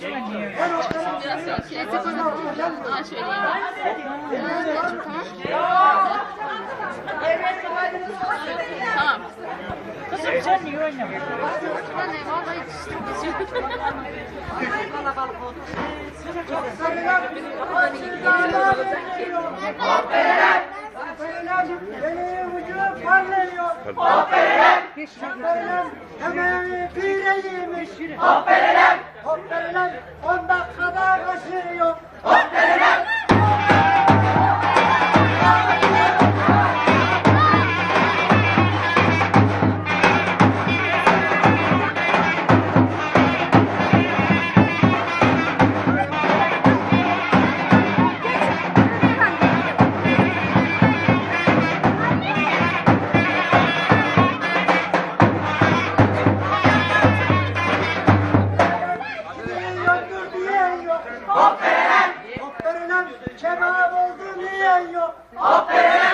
Biraz kilitli koydum. Daha söyleyeyim. Tamam. Kızım sen niye oynamıyorsun? De vallahi Benim ucu parlıyor. Hoppelem. Hoppelem. Hemen pireymiş. Hoppelem. Hoppelem. On yok. Hoppelem. Hoppelem. Kebap oldu diyen yok. Hoppelem. Hoppelem.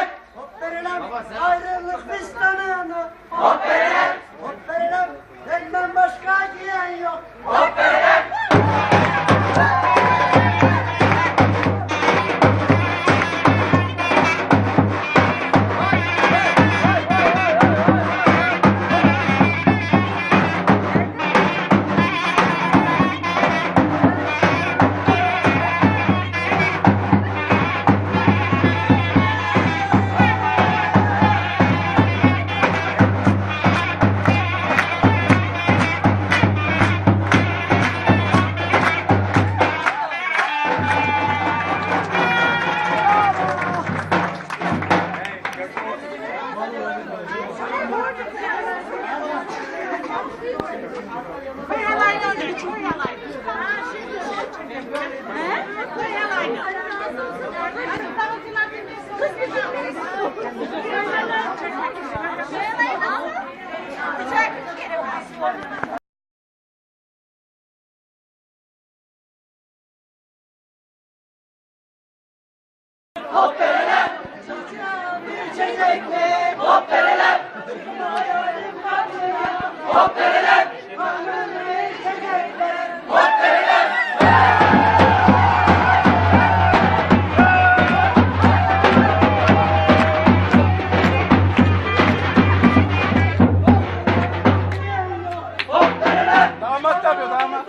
Damat yapıyor damat.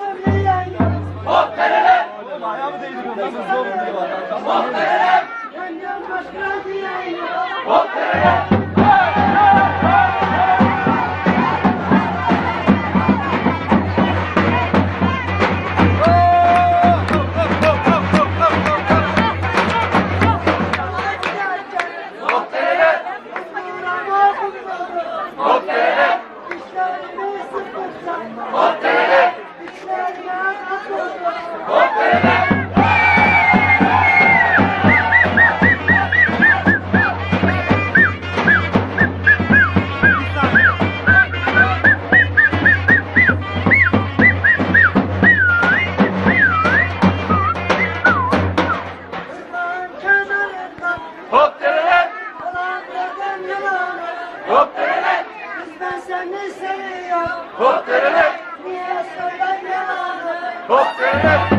Yok. Oğlum ayağımı değdiriyor. Nasıl zor oluyor Benden başka diyen yok. Hop terele. Ben seni seviyorum. Hop terele. Niye söylemiyorum? Hop terele.